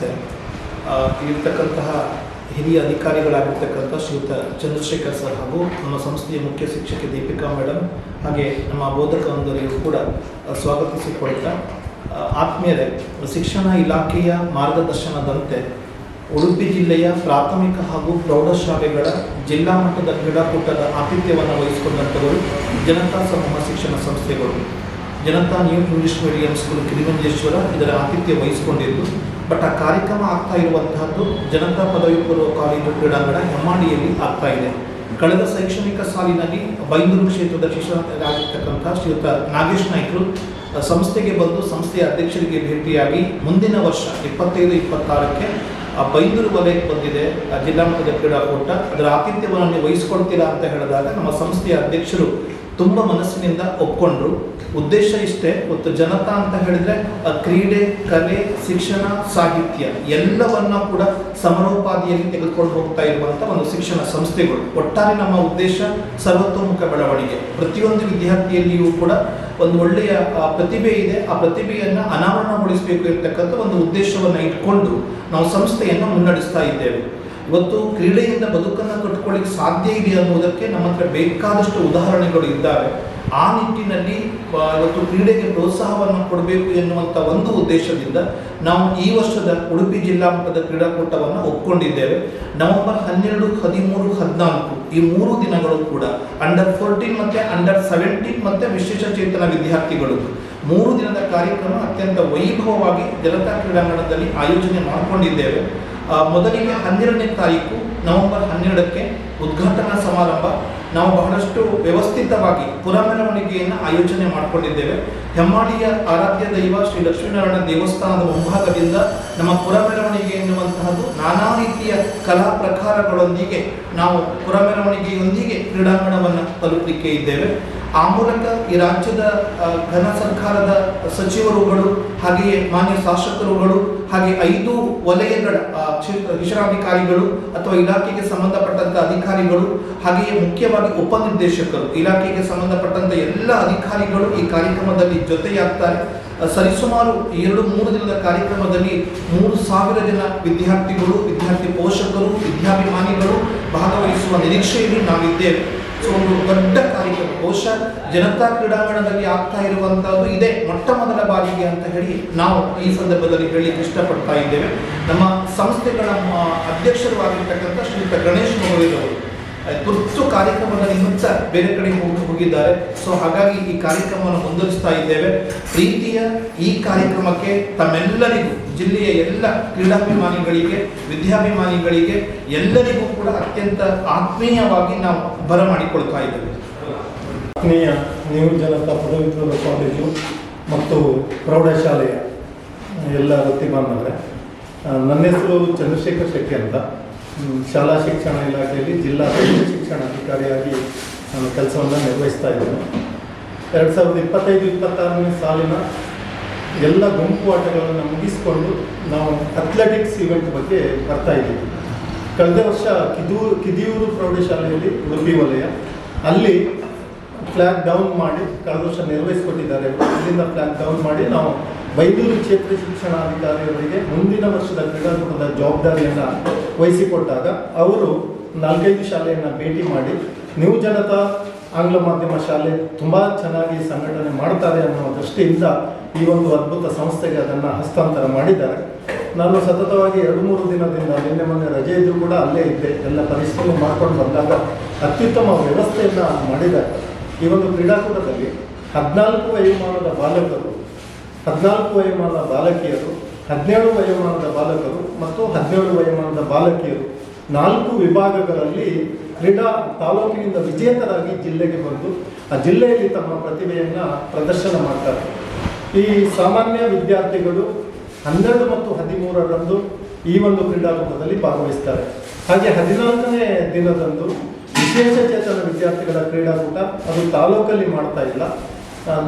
ನಮಸ್ತೆ. ಇರ್ತಕ್ಕಂತಹ ಹಿರಿಯ ಅಧಿಕಾರಿಗಳಾಗಿರ್ತಕ್ಕಂಥ ಶ್ರೀಯುತ ಚಂದ್ರಶೇಖರ್ ಸರ್ ಹಾಗೂ ನಮ್ಮ ಸಂಸ್ಥೆಯ ಮುಖ್ಯ ಶಿಕ್ಷಕಿ ದೀಪಿಕಾ ಮೇಡಮ್ ಹಾಗೆ ನಮ್ಮ ಬೋಧಕ ಕೂಡ ಸ್ವಾಗತಿಸಿಕೊಳ್ತಾ ಆತ್ಮೀಯರೇ, ಶಿಕ್ಷಣ ಇಲಾಖೆಯ ಮಾರ್ಗದರ್ಶನದಂತೆ ಉಡುಪಿ ಜಿಲ್ಲೆಯ ಪ್ರಾಥಮಿಕ ಹಾಗೂ ಪ್ರೌಢಶಾಲೆಗಳ ಜಿಲ್ಲಾ ಮಟ್ಟದ ಕ್ರೀಡಾಕೂಟದ ಆತಿಥ್ಯವನ್ನು ವಹಿಸಿಕೊಂಡಂಥವರು ಜನತಾ ಸಮೂಹ ಶಿಕ್ಷಣ ಸಂಸ್ಥೆಗಳು. Janata new English medium school Kirimanjeshwara ಇದರ ಆತಿಥ್ಯ ವಹಿಸಿಕೊಂಡಿದ್ದು ಬಟ್ ಆ ಕಾರ್ಯಕ್ರಮ ಆಗ್ತಾ ಇರುವಂತಹದ್ದು ಜನತಾ ಪದವಿ ಪೂರ್ವ ಕಾಲೇಜು ಕ್ರೀಡಾಂಗಣ ಹೆಮ್ಮಾಡಿಯಲ್ಲಿ ಆಗ್ತಾ ಇದೆ. ಕಳೆದ ಶೈಕ್ಷಣಿಕ ಸಾಲಿನಲ್ಲಿ ಬೈಂದೂರು ಕ್ಷೇತ್ರದ ಶಿಕ್ಷಕರಾಗಿರ್ತಕ್ಕಂಥ ಶ್ರೀಯುತ ನಾಗೇಶ್ ನಾಯ್ಕರು ಸಂಸ್ಥೆಗೆ ಬಂದು ಸಂಸ್ಥೆಯ ಅಧ್ಯಕ್ಷರಿಗೆ ಭೇಟಿಯಾಗಿ ಮುಂದಿನ ವರ್ಷ ಇಪ್ಪತ್ತೈದು, ಇಪ್ಪತ್ತಾರಕ್ಕೆ ಆ ಬೈಂದೂರು ವಲಯಕ್ಕೆ ಬಂದಿದೆ ಜಿಲ್ಲಾ ಮಟ್ಟದ ಕ್ರೀಡಾಕೂಟ. ಅದರ ಆತಿಥ್ಯವನ್ನು ನೀವು ವಹಿಸ್ಕೊಳ್ತೀರಾ ಅಂತ ಹೇಳಿದಾಗ ನಮ್ಮ ಸಂಸ್ಥೆಯ ಅಧ್ಯಕ್ಷರು ತುಂಬ ಮನಸ್ಸಿನಿಂದ ಒಪ್ಕೊಂಡ್ರು. ಉದ್ದೇಶ ಇಷ್ಟೇ ಮತ್ತು ಜನತಾ ಅಂತ ಹೇಳಿದ್ರೆ, ಆ ಕ್ರೀಡೆ, ಕಲೆ, ಶಿಕ್ಷಣ, ಸಾಹಿತ್ಯ ಎಲ್ಲವನ್ನ ಕೂಡ ಸಮರೋಪಾದಿಯಲ್ಲಿ ತೆಗೆದುಕೊಂಡು ಹೋಗ್ತಾ ಇರುವಂತ ಒಂದು ಶಿಕ್ಷಣ ಸಂಸ್ಥೆಗಳು. ಒಟ್ಟಾರೆ ನಮ್ಮ ಉದ್ದೇಶ ಸರ್ವತೋಮುಖ ಬೆಳವಣಿಗೆ. ಪ್ರತಿಯೊಂದು ವಿದ್ಯಾರ್ಥಿಯಲ್ಲಿಯೂ ಕೂಡ ಒಂದು ಒಳ್ಳೆಯ ಪ್ರತಿಭೆ ಇದೆ. ಆ ಪ್ರತಿಭೆಯನ್ನ ಅನಾವರಣಗೊಳಿಸಬೇಕು ಇರತಕ್ಕಂಥ ಒಂದು ಉದ್ದೇಶವನ್ನ ಇಟ್ಕೊಂಡು ನಾವು ಸಂಸ್ಥೆಯನ್ನು ಮುನ್ನಡೆಸ್ತಾ ಇದ್ದೇವೆ. ಇವತ್ತು ಕ್ರೀಡೆಯಿಂದ ಬದುಕನ್ನು ಕಟ್ಕೊಳ್ಳಿಕ್ಕೆ ಸಾಧ್ಯ ಇದೆ ಅನ್ನೋದಕ್ಕೆ ನಮ್ಮ ಹತ್ರ ಬೇಕಾದಷ್ಟು ಉದಾಹರಣೆಗಳು ಇದ್ದಾವೆ. ಆ ನಿಟ್ಟಿನಲ್ಲಿ ಇವತ್ತು ಕ್ರೀಡೆಗೆ ಪ್ರೋತ್ಸಾಹವನ್ನು ಕೊಡಬೇಕು ಎನ್ನುವಂಥ ಒಂದು ಉದ್ದೇಶದಿಂದ ನಾವು ಈ ವರ್ಷದ ಉಡುಪಿ ಜಿಲ್ಲಾ ಮಟ್ಟದ ಕ್ರೀಡಾಕೂಟವನ್ನು ಒಪ್ಕೊಂಡಿದ್ದೇವೆ. ನವೆಂಬರ್ ಹನ್ನೆರಡು, ಹದಿಮೂರು, ಹದಿನಾಲ್ಕು ಈ ಮೂರು ದಿನಗಳು ಕೂಡ ಅಂಡರ್ ಫೋರ್ಟೀನ್ ಮತ್ತು ಅಂಡರ್ ಸೆವೆಂಟೀನ್ ಮತ್ತು ವಿಶೇಷ ಚೇತನ ವಿದ್ಯಾರ್ಥಿಗಳು. ಮೂರು ದಿನದ ಕಾರ್ಯಕ್ರಮ ಅತ್ಯಂತ ವೈಭವವಾಗಿ ಜನತಾ ಕ್ರೀಡಾಂಗಣದಲ್ಲಿ ಆಯೋಜನೆ ಮಾಡಿಕೊಂಡಿದ್ದೇವೆ. ಮೊದಲಿಗೆ ಹನ್ನೆರಡನೇ ತಾರೀಕು ನವೆಂಬರ್ ಹನ್ನೆರಡಕ್ಕೆ ಉದ್ಘಾಟನಾ ಸಮಾರಂಭ. ನಾವು ಬಹಳಷ್ಟು ವ್ಯವಸ್ಥಿತವಾಗಿ ಪುರಮೆರವಣಿಗೆಯನ್ನು ಆಯೋಜನೆ ಮಾಡಿಕೊಂಡಿದ್ದೇವೆ. ಹೆಮ್ಮಾಡಿಯ ಆರಾಧ್ಯ ದೈವ ಶ್ರೀ ಲಕ್ಷ್ಮೀನಾರಾಯಣ ದೇವಸ್ಥಾನದ ಮುಂಭಾಗದಿಂದ ನಮ್ಮ ಪುರಮೆರವಣಿಗೆ ಎನ್ನುವಂತಹದ್ದು ನಾನಾ ರೀತಿಯ ಕಲಾ ಪ್ರಕಾರಗಳೊಂದಿಗೆ ನಾವು ಪುರಮೆರವಣಿಗೆಯೊಂದಿಗೆ ಕ್ರೀಡಾಂಗಣವನ್ನು ತಲುಪಲಿಕ್ಕೆ ಇದ್ದೇವೆ. ಆ ಮೂಲಕ ಈ ರಾಜ್ಯದ ಘನ ಸರ್ಕಾರದ ಸಚಿವರುಗಳು, ಹಾಗೆಯೇ ಮಾನ್ಯ ಶಾಸಕರುಗಳು, ಹಾಗೆ ಐದು ವಲಯಗಳ ಶಿಕ್ಷಣಾಧಿಕಾರಿಗಳು ಅಥವಾ ಇಲಾಖೆಗೆ ಸಂಬಂಧಪಟ್ಟಂತ ಅಧಿಕಾರಿಗಳು, ಹಾಗೆಯೇ ಮುಖ್ಯವಾಗಿ ಉಪನಿರ್ದೇಶಕರು, ಇಲಾಖೆಗೆ ಸಂಬಂಧಪಟ್ಟಂತ ಎಲ್ಲ ಅಧಿಕಾರಿಗಳು ಈ ಕಾರ್ಯಕ್ರಮದಲ್ಲಿ ಜೊತೆಯಾಗ್ತಾರೆ. ಸರಿಸುಮಾರು ಎರಡು ಮೂರು ದಿನದ ಕಾರ್ಯಕ್ರಮದಲ್ಲಿ ಮೂರು ಸಾವಿರ ಜನ ವಿದ್ಯಾರ್ಥಿಗಳು, ವಿದ್ಯಾರ್ಥಿ ಪೋಷಕರು, ವಿದ್ಯಾಭಿಮಾನಿಗಳು ಭಾಗವಹಿಸುವ ನಿರೀಕ್ಷೆಯಲ್ಲಿ ನಾವಿದ್ದೇವೆ. ಸೊ, ಒಂದು ದೊಡ್ಡ ಕಾರ್ಯಕ್ರಮ. ಬಹುಶಃ ಜನತಾ ಕ್ರೀಡಾಂಗಣದಲ್ಲಿ ಆಗ್ತಾ ಇರುವಂತಹದ್ದು ಇದೇ ಮೊಟ್ಟ ಮೊದಲ ಬಾರಿಗೆ ಅಂತ ಹೇಳಿ ನಾವು ಈ ಸಂದರ್ಭದಲ್ಲಿ ಹೇಳಲಿಕ್ಕೆ ಇಷ್ಟಪಡ್ತಾ ಇದ್ದೇವೆ. ನಮ್ಮ ಸಂಸ್ಥೆಗಳ ಅಧ್ಯಕ್ಷರು ಆಗಿರ್ತಕ್ಕಂಥ ಶ್ರೀಯುತ ಗಣೇಶ್ ಮೊಗಲಿರವರು ತುರ್ತು ಕಾರ್ಯಕ್ರಮದ ನಿಮಿತ್ತ ಬೇರೆ ಕಡೆ ಹೋಗಿ ಹೋಗಿದ್ದಾರೆ. ಸೊ ಹಾಗಾಗಿ ಈ ಕಾರ್ಯಕ್ರಮವನ್ನು ಮುಂದುವರಿಸ್ತಾ ಇದ್ದೇವೆ. ಪ್ರೀತಿಯ ಈ ಕಾರ್ಯಕ್ರಮಕ್ಕೆ ತಮ್ಮೆಲ್ಲರಿಗೂ, ಜಿಲ್ಲೆಯ ಎಲ್ಲ ಕ್ರೀಡಾಭಿಮಾನಿಗಳಿಗೆ, ವಿದ್ಯಾಭಿಮಾನಿಗಳಿಗೆ ಎಲ್ಲರಿಗೂ ಕೂಡ ಅತ್ಯಂತ ಆತ್ಮೀಯವಾಗಿ ನಾವು ಬರಮಾಡಿಕೊಳ್ತಾ ಇದ್ದೇವೆ. ಆತ್ಮೀಯ ನೀವು ಜನತಾ ಪದವಿ ಪೂರ್ವ ಕಾಲೇಜು ಮತ್ತು ಪ್ರೌಢಶಾಲೆಯ ಎಲ್ಲ ವೃತ್ತಿಮಾನವರೇ ನನ್ನ ಹೆಸರು ಚಂದ್ರಶೇಖರ್ ಶೆಟ್ಟಿ ಅಂತ. ಶಾಲಾ ಶಿಕ್ಷಣ ಇಲಾಖೆಯಲ್ಲಿ ಜಿಲ್ಲಾ ಶಿಕ್ಷಣ ಶಿಕ್ಷಣಾಧಿಕಾರಿಯಾಗಿ ನಾನು ಕೆಲಸವನ್ನು ನಿರ್ವಹಿಸ್ತಾ ಇದ್ದೇನೆ ಎರಡು ಸಾವಿರದ ಇಪ್ಪತ್ತೈದು, ಇಪ್ಪತ್ತಾರನೇ ಸಾಲಿನ ಎಲ್ಲ ಗುಂಪು ಆಟಗಳನ್ನು ಮುಗಿಸಿಕೊಂಡು ನಾವು ಅಥ್ಲೆಟಿಕ್ಸ್ ಇವೆಂಟ್ ಬಗ್ಗೆ ಬರ್ತಾ ಇದ್ದೀವಿ. ಕಳೆದ ವರ್ಷ ಕಿದೂರು ಕಿದಿಯೂರು ಪ್ರೌಢಶಾಲೆಯಲ್ಲಿ ಉಡುಪಿ ವಲಯ. ಅಲ್ಲಿ ಫ್ಲ್ಯಾಗ್ ಡೌನ್ ಮಾಡಿ ಕಳೆದ ವರ್ಷ ನಿರ್ವಹಿಸಿಕೊಟ್ಟಿದ್ದಾರೆ ಅಲ್ಲಿಂದ ಪ್ಲಾನ್ ಡೌನ್ ಮಾಡಿ ನಾವು ಬೈದೂರು ಕ್ಷೇತ್ರ ಶಿಕ್ಷಣಾಧಿಕಾರಿಯವರಿಗೆ ಮುಂದಿನ ವರ್ಷದ ಕ್ರೀಡಾಕೂಟದ ಜವಾಬ್ದಾರಿಯನ್ನು ವಹಿಸಿಕೊಟ್ಟಾಗ ಅವರು ನಾಲ್ಕೈದು ಶಾಲೆಯನ್ನು ಭೇಟಿ ಮಾಡಿ ನ್ಯೂ ಜನತಾ ಆಂಗ್ಲ ಮಾಧ್ಯಮ ಶಾಲೆ ತುಂಬ ಚೆನ್ನಾಗಿ ಸಂಘಟನೆ ಮಾಡ್ತಾರೆ ಅನ್ನೋ ದೃಷ್ಟಿಯಿಂದ ಈ ಒಂದು ಅದ್ಭುತ ಸಂಸ್ಥೆಗೆ ಅದನ್ನು ಹಸ್ತಾಂತರ ಮಾಡಿದ್ದಾರೆ. ನಾನು ಸತತವಾಗಿ ಎರಡು ಮೂರು ದಿನದಿಂದ ನಿನ್ನೆ ಮೊನ್ನೆ ರಜೆ ಇದ್ದರೂ ಕೂಡ ಅಲ್ಲೇ ಇದ್ದೆ. ಎಲ್ಲ ಪರಿಶೀಲನೆ ಮಾಡ್ಕೊಂಡು ಬಂದಾಗ ಅತ್ಯುತ್ತಮ ವ್ಯವಸ್ಥೆಯನ್ನು ಮಾಡಿದ್ದಾರೆ. ಈ ಒಂದು ಕ್ರೀಡಾಕೂಟದಲ್ಲಿ ಹದಿನಾಲ್ಕು ವಯೋಮಾನದ ಬಾಲಕರು, ಹದಿನಾಲ್ಕು ವಯೋಮಾನದ ಬಾಲಕಿಯರು, ಹದಿನೇಳು ವಯೋಮಾನದ ಬಾಲಕರು ಮತ್ತು ಹದಿನೇಳು ವಯೋಮಾನದ ಬಾಲಕಿಯರು ನಾಲ್ಕು ವಿಭಾಗಗಳಲ್ಲಿ ಕ್ರೀಡಾ ತಾಲೂಕಿನಿಂದ ವಿಜೇತರಾಗಿ ಜಿಲ್ಲೆಗೆ ಬಂದು ಆ ಜಿಲ್ಲೆಯಲ್ಲಿ ತಮ್ಮ ಪ್ರತಿಭೆಯನ್ನು ಪ್ರದರ್ಶನ ಮಾಡ್ತಾರೆ. ಈ ಸಾಮಾನ್ಯ ವಿದ್ಯಾರ್ಥಿಗಳು ಹನ್ನೆರಡು ಮತ್ತು ಹದಿಮೂರರಂದು ಈ ಒಂದು ಕ್ರೀಡಾಕೂಟದಲ್ಲಿ ಭಾಗವಹಿಸ್ತಾರೆ. ಹಾಗೆ ಹದಿನಾಲ್ಕನೇ ದಿನದಂದು ವಿಶೇಷ ಚೇತನ ವಿದ್ಯಾರ್ಥಿಗಳ ಕ್ರೀಡಾಕೂಟ, ಅದು ತಾಲೂಕಲ್ಲಿ ಮಾಡ್ತಾ ಇಲ್ಲ.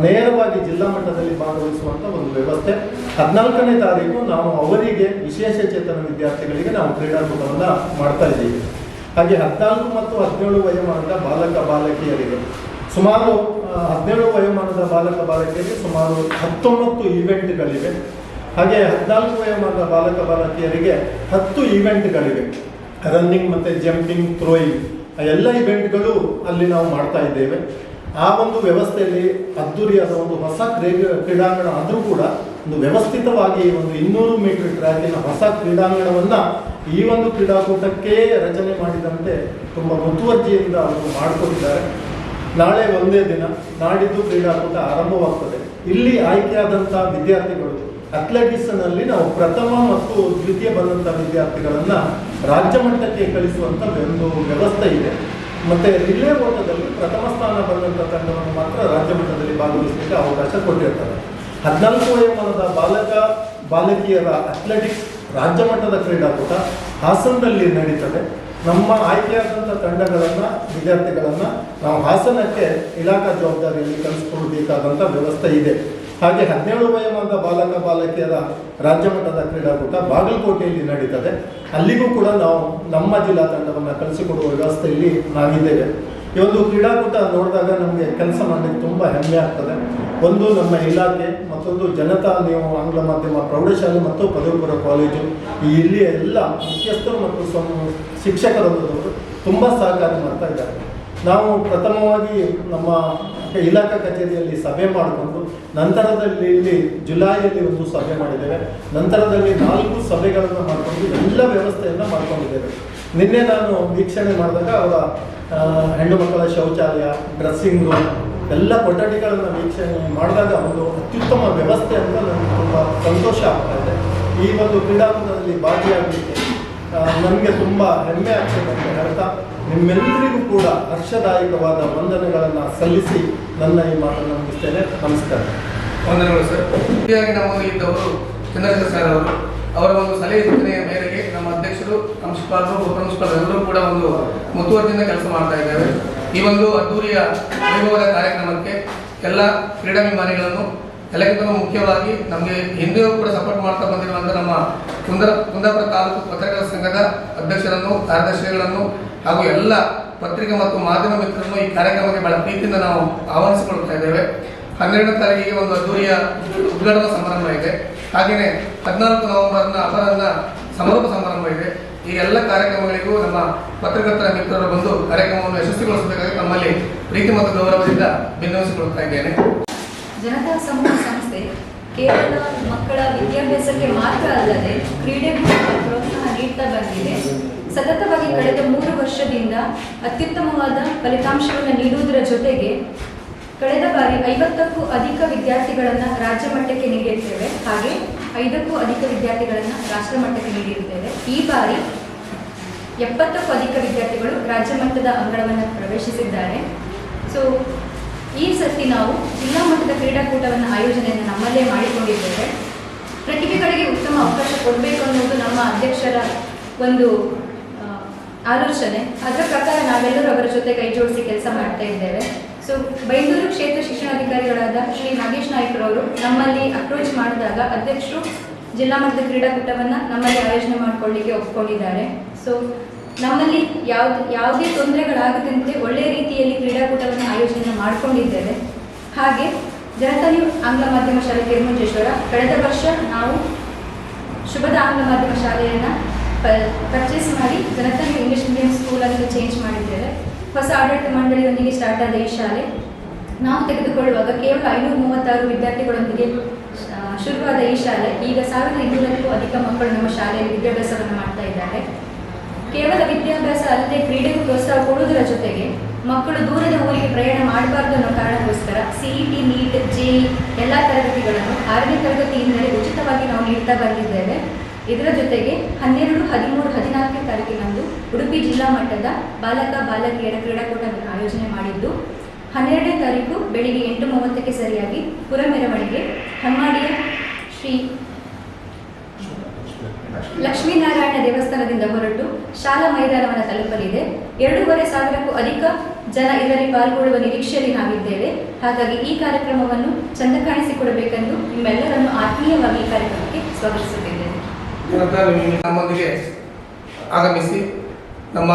ನೇರವಾಗಿ ಜಿಲ್ಲಾ ಮಟ್ಟದಲ್ಲಿ ಭಾಗವಹಿಸುವಂಥ ಒಂದು ವ್ಯವಸ್ಥೆ. ಹದಿನಾಲ್ಕನೇ ತಾರೀಕು ನಾವು ಅವರಿಗೆ ವಿಶೇಷ ಚೇತನ ವಿದ್ಯಾರ್ಥಿಗಳಿಗೆ ನಾವು ಕ್ರೀಡಾಕೂಟವನ್ನು ಮಾಡ್ತಾ ಇದ್ದೀವಿ. ಹಾಗೆ ಹದಿನಾಲ್ಕು ಮತ್ತು ಹದಿನೇಳು ವಯೋಮಾನದ ಬಾಲಕ ಬಾಲಕಿಯರಿಗೆ, ಸುಮಾರು ಹದಿನೇಳು ವಯೋಮಾನದ ಬಾಲಕ ಬಾಲಕಿಯರಿಗೆ ಸುಮಾರು ಹತ್ತೊಂಬತ್ತು ಈವೆಂಟ್ಗಳಿವೆ. ಹಾಗೆ ಹದಿನಾಲ್ಕು ವಯೋಮಾನದ ಬಾಲಕ ಬಾಲಕಿಯರಿಗೆ ಹತ್ತು ಈವೆಂಟ್ಗಳಿವೆ. ರನ್ನಿಂಗ್ ಮತ್ತು ಜಂಪಿಂಗ್, ಥ್ರೋಯಿಂಗ್. ಎಲ್ಲ ಇವೆಂಟ್ಗಳು ಅಲ್ಲಿ ನಾವು ಮಾಡ್ತಾ ಇದ್ದೇವೆ. ಆ ಒಂದು ವ್ಯವಸ್ಥೆಯಲ್ಲಿ ಅದ್ದೂರಿಯಾದ ಒಂದು ಹೊಸ ಕ್ರೀಡೆ, ಕ್ರೀಡಾಂಗಣ ಆದರೂ ಕೂಡ ಒಂದು ವ್ಯವಸ್ಥಿತವಾಗಿ ಒಂದು ಇನ್ನೂರು ಮೀಟರ್ ಟ್ರ್ಯಾಕಿನ ಹೊಸ ಕ್ರೀಡಾಂಗಣವನ್ನು ಈ ಒಂದು ಕ್ರೀಡಾಕೂಟಕ್ಕೆ ರಚನೆ ಮಾಡಿದಂತೆ ತುಂಬ ಮುತುವರ್ಜಿಯಿಂದ ಅವರು ಮಾಡಿಕೊಂಡಿದ್ದಾರೆ. ನಾಳೆ ಒಂದೇ ದಿನ ನಾಡಿದ್ದು ಕ್ರೀಡಾಕೂಟ ಆರಂಭವಾಗ್ತದೆ. ಇಲ್ಲಿ ಆಯ್ಕೆಯಾದಂಥ ವಿದ್ಯಾರ್ಥಿಗಳು ಅಥ್ಲೆಟಿಕ್ಸ್ನಲ್ಲಿ ನಾವು ಪ್ರಥಮ ಮತ್ತು ದ್ವಿತೀಯ ಬಂದಂಥ ವಿದ್ಯಾರ್ಥಿಗಳನ್ನು ರಾಜ್ಯ ಮಟ್ಟಕ್ಕೆ ಕಳಿಸುವಂಥ ಒಂದು ವ್ಯವಸ್ಥೆ ಇದೆ. ಮತ್ತು ರಿಲೇ ಓಟದಲ್ಲಿ ಪ್ರಥಮ ಸ್ಥಾನ ಬಂದಂಥ ತಂಡವನ್ನು ಮಾತ್ರ ರಾಜ್ಯ ಮಟ್ಟದಲ್ಲಿ ಭಾಗವಹಿಸಲಿಕ್ಕೆ ಅವಕಾಶ ಕೊಟ್ಟಿರ್ತಾರೆ. ಹದಿನಾಲ್ಕು ವಯೋಮಾನದ ಬಾಲಕ, ಬಾಲಕಿಯರ ಅಥ್ಲೆಟಿಕ್ಸ್ ರಾಜ್ಯ ಮಟ್ಟದ ಕ್ರೀಡಾಕೂಟ ಹಾಸನದಲ್ಲಿ ನಡೀತದೆ. ನಮ್ಮ ಆಯ್ಕೆಯಾದಂಥ ತಂಡಗಳನ್ನು, ವಿದ್ಯಾರ್ಥಿಗಳನ್ನು ನಾವು ಹಾಸನಕ್ಕೆ ಇಲಾಖಾ ಜವಾಬ್ದಾರಿಯಲ್ಲಿ ಕಳಿಸ್ಕೊಡ್ಬೇಕಾದಂಥ ವ್ಯವಸ್ಥೆ ಇದೆ. ಹಾಗೆ ಹದಿನೇಳು ವಯೋಮಾನದ ಬಾಲಕ ಬಾಲಕಿಯರ ರಾಜ್ಯ ಮಟ್ಟದ ಕ್ರೀಡಾಕೂಟ ಬಾಗಲಕೋಟೆಯಲ್ಲಿ ನಡೀತದೆ. ಅಲ್ಲಿಗೂ ಕೂಡ ನಾವು ನಮ್ಮ ಜಿಲ್ಲಾ ತಂಡವನ್ನು ಕಳಿಸಿಕೊಡುವ ವ್ಯವಸ್ಥೆಯಲ್ಲಿ ನಾವಿದ್ದೇವೆ. ಈ ಒಂದು ಕ್ರೀಡಾಕೂಟ ನೋಡಿದಾಗ ನಮಗೆ ಕೆಲಸ ಮಾಡಲಿಕ್ಕೆ ತುಂಬ ಹೆಮ್ಮೆ ಆಗ್ತದೆ. ಒಂದು ನಮ್ಮ ಇಲಾಖೆ, ಮತ್ತೊಂದು ಜನತಾ ನೀವು ಆಂಗ್ಲ ಮಾಧ್ಯಮ, ಪ್ರೌಢಶಾಲೆ ಮತ್ತು ಪದವಿಪುರ ಕಾಲೇಜು ಇಲ್ಲಿಯ ಎಲ್ಲ ಮುಖ್ಯಸ್ಥರು ಮತ್ತು ಶಿಕ್ಷಕರೊಂದವರು ತುಂಬ ಸಹಕಾರ ಮಾಡ್ತಾ ಇದ್ದಾರೆ. ನಾವು ಪ್ರಥಮವಾಗಿ ನಮ್ಮ ಇಲಾಖಾ ಕಚೇರಿಯಲ್ಲಿ ಸಭೆ ಮಾಡಿಕೊಂಡು ನಂತರದಲ್ಲಿ ಇಲ್ಲಿ ಜುಲೈಯಲ್ಲಿ ಒಂದು ಸಭೆ ಮಾಡಿದ್ದೇವೆ. ನಂತರದಲ್ಲಿ ನಾಲ್ಕು ಸಭೆಗಳನ್ನು ಮಾಡಿಕೊಂಡು ಎಲ್ಲ ವ್ಯವಸ್ಥೆಯನ್ನು ಮಾಡಿಕೊಂಡಿದ್ದೇವೆ. ನಿನ್ನೆ ನಾನು ವೀಕ್ಷಣೆ ಮಾಡಿದಾಗ ಅವರ ಹೆಣ್ಣು ಮಕ್ಕಳ ಶೌಚಾಲಯ ಡ್ರೆಸ್ಸಿಂಗ್ ರೂಮ್ ಎಲ್ಲ ಕೊಠಡಿಗಳನ್ನು ವೀಕ್ಷಣೆ ಮಾಡಿದಾಗ ಒಂದು ಅತ್ಯುತ್ತಮ ವ್ಯವಸ್ಥೆ ಅಂತ ನನಗೆ ತುಂಬ ಸಂತೋಷ ಆಗ್ತಾ ಇದೆ. ಈ ಒಂದು ಕ್ರೀಡಾಕೂಟದಲ್ಲಿ ಭಾಗಿಯಾಗಲಿಕ್ಕೆ ನನಗೆ ತುಂಬ ಹೆಮ್ಮೆ ಆಗ್ತದೆ ಅಂತ ಹೇಳ್ತಾ, ನಿಮ್ಮೆಲ್ಲರಿಗೂ ಕೂಡ ಹರ್ಷದಾಯಕವಾದ ವಂದನೆಗಳನ್ನು ಸಲ್ಲಿಸಿ ನನ್ನ ಈ ಮಾತನ್ನು ಮುಗಿಸ್ತೇನೆ. ನಮಸ್ಕಾರ. ವಂದನೆಗಳು ಸರ್. ಮುಖ್ಯವಾಗಿ ನಮ್ಮಲ್ಲಿ ಇದ್ದವರು ಚಂದ್ರಶೇಖರ್ ಸರ್ ಅವರು, ಅವರ ಒಂದು ಸಲಹೆ ಸೂಚನೆಯ ಮೇರೆಗೆ ನಮ್ಮ ಅಧ್ಯಕ್ಷರು ಪ್ರಾಂಶುಪಾಲರು ಉಪಪ್ರಾಂಶುಪಾಲರು ಎಲ್ಲರೂ ಕೂಡ ಒಂದು ಮುತುವರ್ಜಿಯಿಂದ ಕೆಲಸ ಮಾಡ್ತಾ ಇದ್ದೇವೆ ಈ ಒಂದು ಅದ್ದೂರಿಯ ವೈಭವದ ಕಾರ್ಯಕ್ರಮಕ್ಕೆ ಎಲ್ಲ ಕ್ರೀಡಾಭಿಮಾನಿಗಳನ್ನು ಎಲ್ಲಕ್ಕಿಂತ ಮುಖ್ಯವಾಗಿ ನಮಗೆ ಹಿಂದೆಯೂ ಕೂಡ ಸಪೋರ್ಟ್ ಮಾಡ್ತಾ ಬಂದಿರುವಂಥ ನಮ್ಮ ಕುಂದರ, ಕುಂದಾಪುರ ತಾಲೂಕು ಪತ್ರಕರ್ತ ಸಂಘದ ಅಧ್ಯಕ್ಷರನ್ನು, ಕಾರ್ಯದರ್ಶಿಗಳನ್ನು ಹಾಗೂ ಎಲ್ಲ ಪತ್ರಿಕೆ ಮತ್ತು ಮಾಧ್ಯಮ ಮಿತ್ರರನ್ನು ಈ ಕಾರ್ಯಕ್ರಮಕ್ಕೆ ಬಹಳ ಪ್ರೀತಿಯಿಂದ ನಾವು ಆಹ್ವಾನಿಸಿಕೊಳ್ತಾ ಇದ್ದೇವೆ. ಹನ್ನೆರಡನೇ ತಾರೀಕಿಗೆ ಒಂದು ಅದ್ದೂರಿಯ ಉದ್ಘಾಟನಾ ಸಮಾರಂಭ ಇದೆ. ಹಾಗೆಯೇ ಹದಿನಾಲ್ಕು ನವೆಂಬರ್ನ ಅಪರಾಧ ಸಮಾರೋಪ ಸಮಾರಂಭ ಇದೆ. ಈ ಎಲ್ಲ ಕಾರ್ಯಕ್ರಮಗಳಿಗೂ ನಮ್ಮ ಪತ್ರಕರ್ತರ ಮಿತ್ರರು ಬಂದು ಕಾರ್ಯಕ್ರಮವನ್ನು ಯಶಸ್ವಿಗೊಳಿಸಬೇಕಾಗಿ ತಮ್ಮಲ್ಲಿ ಪ್ರೀತಿ ಮತ್ತು ಗೌರವದಿಂದ ಭಿನ್ನವಿಸಿಕೊಳ್ತಾ ಇದ್ದೇನೆ. ಜನತಾ ಸಂಸ್ಥೆ ಕೇವಲ ಮಕ್ಕಳ ವಿದ್ಯಾಭ್ಯಾಸಕ್ಕೆ ಮಾತ್ರ ಅಲ್ಲದೆ ಕ್ರೀಡೆಗೂ ಪ್ರೋತ್ಸಾಹ ನೀಡ್ತಾ ಬಂದಿದೆ. ಸತತವಾಗಿ ಕಳೆದ ಮೂರು ವರ್ಷದಿಂದ ಅತ್ಯುತ್ತಮವಾದ ಫಲಿತಾಂಶವನ್ನು ನೀಡುವುದರ ಜೊತೆಗೆ ಕಳೆದ ಬಾರಿ ಐವತ್ತಕ್ಕೂ ಅಧಿಕ ವಿದ್ಯಾರ್ಥಿಗಳನ್ನು ರಾಜ್ಯ ಮಟ್ಟಕ್ಕೆ ನೀಡಿರ್ತೇವೆ. ಹಾಗೆ ಐದಕ್ಕೂ ಅಧಿಕ ವಿದ್ಯಾರ್ಥಿಗಳನ್ನು ರಾಷ್ಟ್ರ ಮಟ್ಟಕ್ಕೆ ನೀಡಿರುತ್ತೇವೆ ಈ ಬಾರಿ ಎಪ್ಪತ್ತಕ್ಕೂ ಅಧಿಕ ವಿದ್ಯಾರ್ಥಿಗಳು ರಾಜ್ಯ ಮಟ್ಟದ ಅಂಗಳವನ್ನು ಪ್ರವೇಶಿಸಿದ್ದಾರೆ. ಸೊ ಈ ಸರ್ತಿ ನಾವು ಜಿಲ್ಲಾ ಮಟ್ಟದ ಕ್ರೀಡಾಕೂಟವನ್ನು ಆಯೋಜನೆಯನ್ನು ನಮ್ಮಲ್ಲೇ ಮಾಡಿಕೊಂಡಿದ್ದೇವೆ. ಪ್ರತಿಭೆಗಳಿಗೆ ಉತ್ತಮ ಅವಕಾಶ ಕೊಡಬೇಕು ಅನ್ನೋದು ನಮ್ಮ ಅಧ್ಯಕ್ಷರ ಒಂದು ಆಲೋಚನೆ. ಅದರ ಪ್ರಕಾರ ನಾವೆಲ್ಲರೂ ಅವರ ಜೊತೆ ಕೈ ಜೋಡಿಸಿ ಕೆಲಸ ಮಾಡ್ತಾ ಇದ್ದೇವೆ. ಸೊ ಬೈಂದೂರು ಕ್ಷೇತ್ರ ಶಿಕ್ಷಣಾಧಿಕಾರಿಗಳಾದ ಶ್ರೀ ನಾಗೇಶ್ ನಾಯ್ಕರವರು ನಮ್ಮಲ್ಲಿ ಅಪ್ರೋಚ್ ಮಾಡಿದಾಗ ಅಧ್ಯಕ್ಷರು ಜಿಲ್ಲಾ ಮಟ್ಟದ ಕ್ರೀಡಾಕೂಟವನ್ನು ನಮ್ಮಲ್ಲಿ ಆಯೋಜನೆ ಮಾಡಿಕೊಳ್ಳಿಕ್ಕೆ ಒಪ್ಕೊಂಡಿದ್ದಾರೆ. ಸೊ ನಮ್ಮಲ್ಲಿ ಯಾವ್ದು, ಯಾವುದೇ ತೊಂದರೆಗಳಾಗದಂತೆ ಒಳ್ಳೆಯ ರೀತಿಯಲ್ಲಿ ಕ್ರೀಡಾಕೂಟವನ್ನು ಆಯೋಜನೆ ಮಾಡಿಕೊಂಡಿದ್ದೇವೆ. ಹಾಗೆ ಜನತನಿ ಆಂಗ್ಲ ಮಾಧ್ಯಮ ಶಾಲೆ ಕೆರಮುಂಜೇಶ್ವರ ಕಳೆದ ವರ್ಷ ನಾವು ಶುಭದ ಆಂಗ್ಲ ಮಾಧ್ಯಮ ಶಾಲೆಯನ್ನು ಪರ್ಚೇಸ್ ಮಾಡಿ ಜನತನಿ ಇಂಗ್ಲಿಷ್ ಮೀಡಿಯಂ ಸ್ಕೂಲನ್ನು ಚೇಂಜ್ ಮಾಡಿದ್ದೇವೆ. ಹೊಸ ಆಡಳಿತ ಮಂಡಳಿಯೊಂದಿಗೆ ಸ್ಟಾರ್ಟ್ ಆದ ಈ ಶಾಲೆ. ನಾವು ತೆಗೆದುಕೊಳ್ಳುವಾಗ ಕೇವಲ ಐನೂರ ಮೂವತ್ತಾರು ವಿದ್ಯಾರ್ಥಿಗಳೊಂದಿಗೆ ಶುರುವಾದ ಈ ಶಾಲೆ. ಈಗ ಸಾವಿರದ ಇನ್ನೂರಕ್ಕೂ ಅಧಿಕ ಮಕ್ಕಳು ನಮ್ಮ ಶಾಲೆಯಲ್ಲಿ ವಿದ್ಯಾಭ್ಯಾಸವನ್ನು ಮಾಡ್ತಾ ಇದ್ದಾರೆ. ಕೇವಲ ವಿದ್ಯಾಭ್ಯಾಸ ಅಲ್ಲದೆ ಕ್ರೀಡೆಗೂ ಪ್ರೋತ್ಸಾಹ ಕೊಡುವುದರ ಜೊತೆಗೆ ಮಕ್ಕಳು ದೂರದ ಊರಿಗೆ ಪ್ರಯಾಣ ಮಾಡಬಾರ್ದು ಅನ್ನೋ ಕಾರಣಕ್ಕೋಸ್ಕರ ಸಿಇಟಿ ನೀಟ್ ಜೆ ಎಲ್ಲ ತರಗತಿಗಳನ್ನು ಆರನೇ ತರಗತಿಯಿಂದಲೇ ಉಚಿತವಾಗಿ ನಾವು ನೀಡ್ತಾ ಬಂದಿದ್ದೇವೆ. ಇದರ ಜೊತೆಗೆ ಹನ್ನೆರಡು, ಹದಿಮೂರು, ಹದಿನಾಲ್ಕನೇ ತಾರೀಕಿನಂದು ಉಡುಪಿ ಜಿಲ್ಲಾ ಮಟ್ಟದ ಬಾಲಕ, ಬಾಲಕಿಯರ ಕ್ರೀಡಾಕೂಟವನ್ನು ಆಯೋಜನೆ ಮಾಡಿದ್ದು, ಹನ್ನೆರಡನೇ ತಾರೀಕು ಬೆಳಿಗ್ಗೆ ಎಂಟು ಮೂವತ್ತಕ್ಕೆ ಸರಿಯಾಗಿ ಪುರ ಮೆರವಣಿಗೆ ಹಮ್ಮಾಡಿಯ ಶ್ರೀ ಲಕ್ಷ್ಮೀನಾರಾಯಣ ದೇವಸ್ಥಾನದಿಂದ ಹೊರಟು ಶಾಲಾ ಮೈದಾನವನ್ನು ತಲುಪಲಿದೆ. ಎರಡೂವರೆ ಸಾವಿರಕ್ಕೂ ಅಧಿಕ ಜನ ಇದರಲ್ಲಿ ಪಾಲ್ಗೊಳ್ಳುವ ನಿರೀಕ್ಷೆಯಲ್ಲಿ ನಾವಿದ್ದೇವೆ. ಹಾಗಾಗಿ ಈ ಕಾರ್ಯಕ್ರಮವನ್ನು ಚಂದ ಕಾಣಿಸಿಕೊಡಬೇಕೆಂದು ನಿಮ್ಮೆಲ್ಲರನ್ನು ಆತ್ಮೀಯವಾಗಿ ಈ ಕಾರ್ಯಕ್ರಮಕ್ಕೆ ಸ್ವಾಗತಿಸುತ್ತಿದ್ದೇನೆ ಆಗಮಿಸಿ ನಮ್ಮ